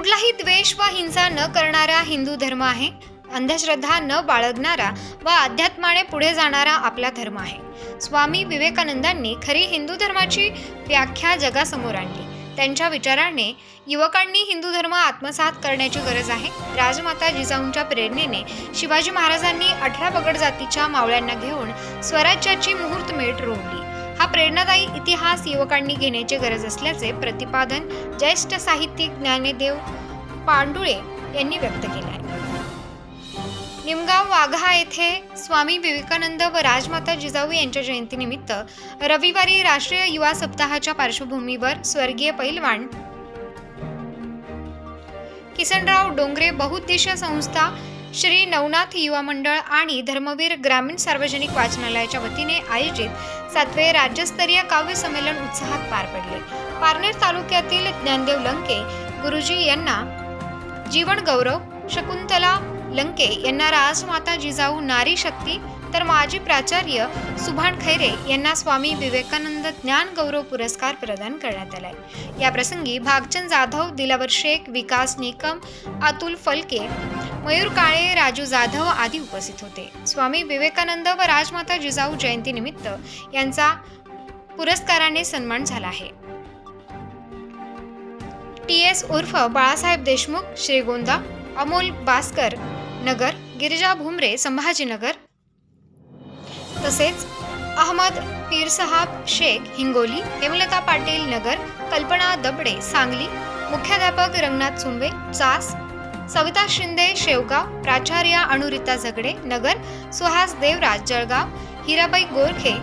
कुठलाही द्वेष व हिंसा न करणारा हिंदू धर्म आहे. अंधश्रद्धा न बाळगणारा व अध्यात्माने पुढे जाणारा आपला धर्म आहे. स्वामी विवेकानंदांनी खरी हिंदू धर्माची व्याख्या जगासमोर आणली. त्यांच्या विचाराने युवकांनी हिंदू धर्म आत्मसात करण्याची गरज आहे. राजमाता जिजाऊंच्या प्रेरणेने शिवाजी महाराजांनी अठरा पगड जातीच्या मावळ्यांना घेऊन स्वराज्याची मुहूर्तमेढ रोवली. हा प्रेरणादायी इतिहास युवकांनी घेण्याची गरज असल्याचे प्रतिपादन ज्येष्ठ साहित्यिक ज्ञानदेव पांडुळे यांनी व्यक्त केले आहे निमगाव वाघा येथे स्वामी विवेकानंद व राजमाता जिजाऊ यांच्या जयंतीनिमित्त रविवारी राष्ट्रीय युवा सप्ताहाच्या पार्श्वभूमीवर स्वर्गीय पैलवान किसनराव डोंगरे बहुउद्देशीय संस्था श्री नवनाथ युवा मंडळ आणि धर्मवीर ग्रामीण सार्वजनिक वाचनालयाच्या वतीने आयोजित सातवे राज्यस्तरीय काव्य संमेलन उत्साहात पार पडले. पारनेर तालुक्यातील ज्ञानदेव लंके गुरुजी यांना जीवन गौरव शकुंतला लंके यांना राजमाता जिजाऊ नारी शक्ती तर माजी प्राचार्य सुभाण खैरे यांना स्वामी विवेकानंद ज्ञान गौरव पुरस्कार प्रदान करण्यात आलाय. या प्रसंगी भागचंद जाधव दिलावर शेख विकास निकम अतुल फलके मयूर काळे राजू जाधव आदी उपस्थित होते. स्वामी विवेकानंद व राजमाता जिजाऊ जयंतीनिमित्त यांचा पुरस्काराने सन्मान झाला आहे. टी. एस. उर्फ बाळासाहेब देशमुख श्रीगोंदा अमोल बास्कर नगर गिरिजा भुमरे संभाजीनगर तसेच अहमद पीरसहाब शेख हिंगोली हेमलता पाटील नगर कल्पना दबडे सांगली मुख्याध्यापक रंगनाथ सुंबे चास सविता शिंदे शेवगाव प्राचार्य अनुरिता झगडे नगर सुहास देवराज जळगाव हिराबाई गोरखे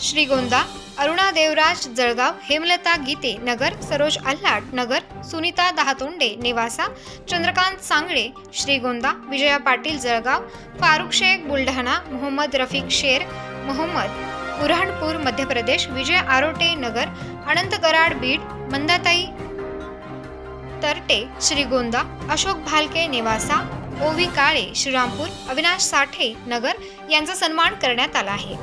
श्रीगोंदा अरुणा देवराज जळगाव हेमलता गीते नगर सरोज अल्हाट नगर सुनीता दहातोंडे नेवासा चंद्रकांत सांगळे श्रीगोंदा विजया पाटील जळगाव फारुख शेख बुलढाणा मोहम्मद रफिक शेर मोहम्मद बुरहाणपूर मध्य प्रदेश विजय आरोटे नगर अनंत कराड बीड मंदाताई तरटे श्रीगोंदा अशोक भालके नेवासा ओवी काळे श्रीरामपूर अविनाश साठे नगर यांचा सन्मान करण्यात आला आहे.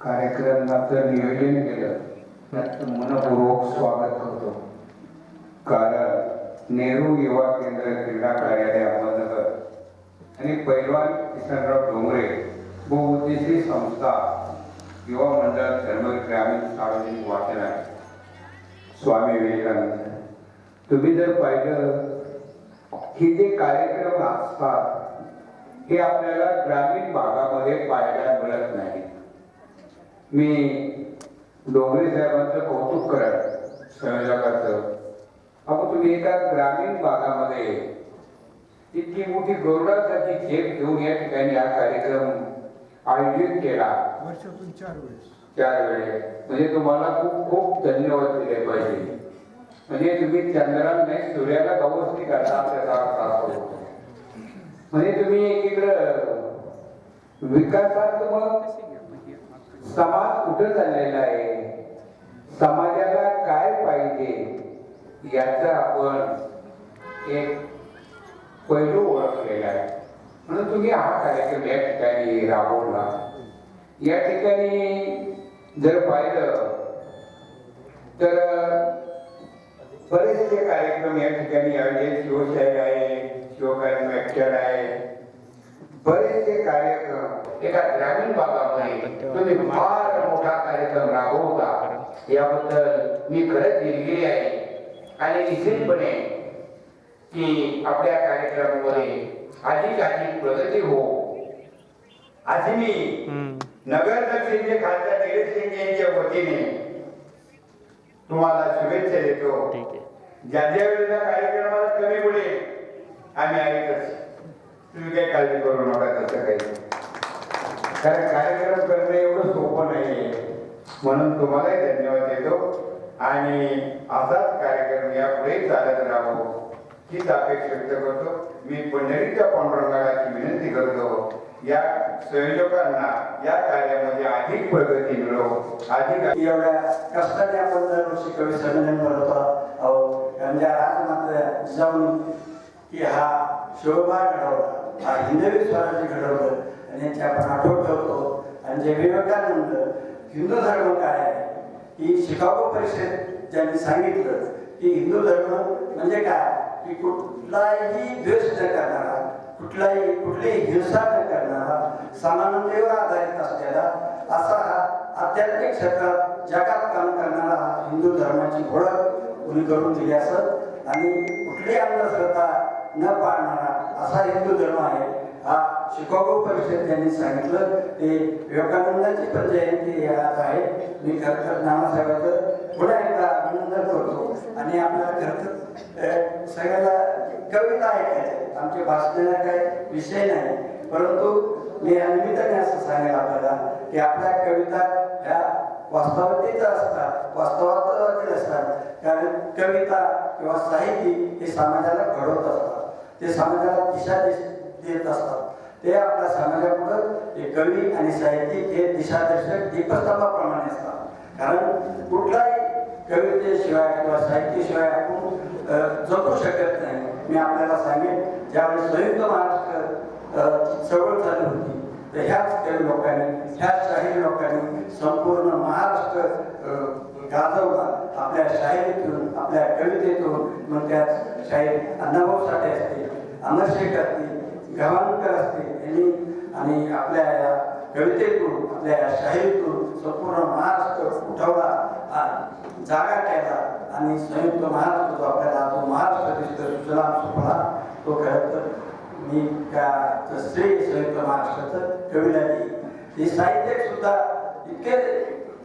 कार्यक्रमाचं नियोजन केलं. त्यात मनपूर्वक स्वागत करतो कारण नेहरू युवा केंद्र क्रीडा कार्यालय अहमदनगर आणि पैलवान किसनराव डोंगरे बहुउद्देशीय संस्था युवा मंडळ धर्म ग्रामीण सार्वजनिक आहे. स्वामी विवेकानंद तुम्ही जर पाहिलं हे जे कार्यक्रम असतात हे आपल्याला ग्रामीण भागामध्ये पाहायला मिळत नाही. मी डोंगरे साहेबांचं कौतुक करत संयोजकाचं अहो तुम्ही एका ग्रामीण भागामध्ये इतकी मोठी गौरवासाठी खेप घेऊन या ठिकाणी हा कार्यक्रम आयोजित केला. वर्षातून चार वेळेस. चार वेळेस. म्हणजे तुम्हाला खूप खूप धन्यवाद दिले पाहिजे. म्हणजे तुम्ही चंद्राला नाही सूर्याला गवसणी करता आपल्याला असतो म्हणजे तुम्ही एकीकडं विकासात्मक समाज कुठं चाललेला आहे? समाजाला काय पाहिजे? याचा आपण एक पैलू ओळखलेला आहे. म्हणून तुम्ही हा कार्यक्रम या ठिकाणी राबवला. या ठिकाणी जर पाहिलं तर बरेचसे कार्यक्रम या ठिकाणी आयोजित शिवशाही आहे शिवकालीन लेक्चर आहे. बरेचसे कार्यक्रम एका ग्रामीण भागामध्ये तुम्ही फार मोठा कार्यक्रम राबवता. याबद्दल मी खरंच दिलगिरी आहे. आणि निश्चितपणे की आपल्या कार्यक्रमामध्ये अधिक अधिक प्रगती हो. अशी मी नगर दक्षिणचे खासदार निलेश शिंदे यांच्या वतीने तुम्हाला शुभेच्छा देतो. ज्या ज्या वेळेला कार्यक्रमाला कमी पडेल आम्ही ऐकच तुम्ही काही काळजी करू नका तसं काही कारण कार्यक्रम करणं एवढं सोपं नाही म्हणून तुम्हालाही धन्यवाद देतो. आणि असाच कार्यक्रम यापुढे चालत राहावं हीच अपेक्षा व्यक्त करतो. मी पंढरीच्या पांडुरंगाची विनंती करतो. या संयोजकांना या कार्यामध्ये अधिक प्रगती मिळो. अधिक एवढ्या कष्टाने आपण दरवर्षी कवी संमेलन भरवतो अहो आज मात्र जाऊन की हा शोभा घडवला. हा हिंदवी स्वराज्य घडवलं. आणि त्यांची आपण आठवण ठेवतो. आणि जे विवेकानंद हिंदू धर्म काय आहे ही शिकागो परिषद ज्यांनी सांगितलं की हिंदू धर्म म्हणजे काय? की कुठलाही द्वेष न करणारा कुठलाही कुठलीही हिंसा न करणारा समानतेवर आधारित असलेला असा हा आध्यात्मिक क्षेत्रात जगात काम करणारा हा हिंदू धर्माची ओळख कुणी करून दिली असत आणि कुठलीही अंधश्रद्धा न पाळणारा असा हिंदू धर्म आहे शिकागो परिषद त्यांनी सांगितलं. ते विवेकानंदाची पण जयंती आज आहे. मी खरं तर नानासाहेबाचं पुन्हा एकदा अभिनंदन करतो. आणि आपल्याला खरं तर सगळ्याला कविता ऐकायचे आमचे भाषणाला काही विषय नाही. परंतु मी या निमित्ताने असं सांगेल आपल्याला की आपल्या कविता ह्या वास्तवतेच असतात. वास्तवातील असतात. कारण कविता किंवा साहित्य हे समाजाला घडवत असतात. ते समाजाला दिशा देत असतात. ते आपल्या समाजापुढं हे कवी आणि साहित्यिक हे दिशादर्शक दीपस्तंभाप्रमाणे असतात. कारण कुठलाही कवितेशिवाय किंवा साहित्याशिवाय आपण जगू शकत नाही. मी आपल्याला सांगेन ज्यावेळेस संयुक्त महाराष्ट्र चळवळ चालू होती तर ह्याच कवी लोकांनी ह्याच शाहीर लोकांनी संपूर्ण महाराष्ट्र गाजवला. आपल्या शाहिरीतून आपल्या कवितेतून मग त्यात शाहीर अण्णाभाऊ साठे असतील अमरशेख असतील गव्हाणकर असते. यांनी आणि आपल्या या कवितेतून आपल्या या शाहीतून संपूर्ण महाराष्ट्र उठवला जागा केला आणि संयुक्त महाराष्ट्र जो आपल्याला जो महाराष्ट्र सुजला सुजलाम तो खरं तर मी त्या श्री संयुक्त महाराष्ट्राचं कविला देईन हे साहित्य सुद्धा इतके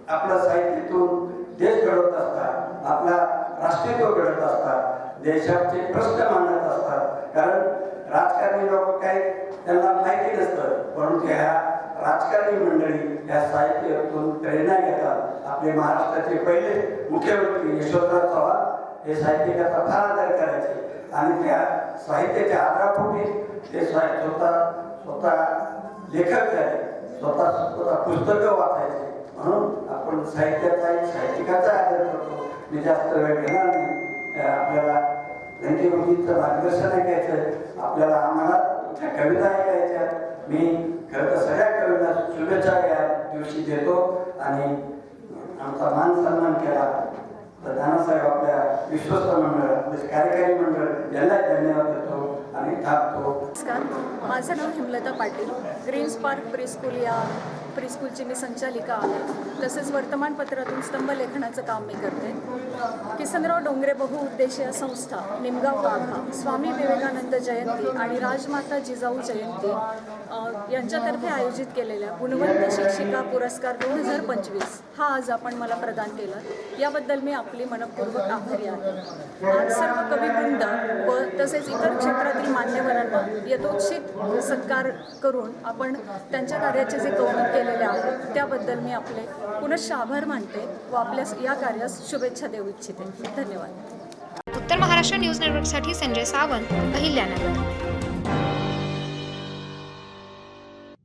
आपलं साहित्यातून देश घडवत असतात आपला राष्ट्रीयत्व घडत असतात. देशाचे प्रश्न मांडत असतात. कारण राजकारणी लोक काही त्यांना माहिती नसतं. परंतु ह्या राजकारणी मंडळी या साहित्यातून प्रेरणा घेतात. आपले महाराष्ट्राचे पहिले मुख्यमंत्री यशवंतराव चव्हाण हे साहित्यिकाचा फार आदर करायचे. आणि त्या साहित्याच्या आधारापोटी ते स्वतः स्वतः लेखक झाले. स्वतः स्वतः पुस्तकं वाचायचे. म्हणून आपण साहित्याचा साहित्यिकाचा आदर करतो. मी जास्त वेळ घेणार नाही. आपल्याला त्यांच्या व्यंकटेश्वरीचं मार्गदर्शन ऐकायचं आपल्याला आम्हाला त्या कविता ऐकायच्या. मी खरं तर सगळ्या कवींना शुभेच्छा या दिवशी देतो आणि आमचा मान सन्मान केला. तर नानासाहेब आपल्या विश्वस्त मंडळ आपले कार्यकारी मंडळ यांना धन्यवाद देतो. आणि थांबतो नमस्कार माझं नाव Himlata Patil. Greens park preschool या प्रिस्कूलची मी संचालिका आहे. तसेच वर्तमानपत्रातून स्तंभलेखनाचं काम मी करते. किसनराव डोंगरे बहुउद्देशीय संस्था निमगाव वाघा स्वामी विवेकानंद जयंती आणि राजमाता जिजाऊ जयंती यांच्यातर्फे आयोजित केलेल्या गुणवंत शिक्षिका पुरस्कार दोन हजार पंचवीस हा आज आपण मला प्रदान केला. याबद्दल मी आपली मनपूर्वक आभारी आहे. आज सर्व कविवृंद व तसेच इतर क्षेत्रातील मान्यवरांना यथोचित सत्कार करून आपण त्यांच्या कार्याचे जे कौतुक केलेले आहे त्याबद्दल मी आपले पुनश्च आभार मानते व आपल्या या कार्यास शुभेच्छा देऊ इच्छिते. धन्यवाद. उत्तर महाराष्ट्र न्यूज नेटवर्कसाठी संजय सावंत अहिल्यानगर.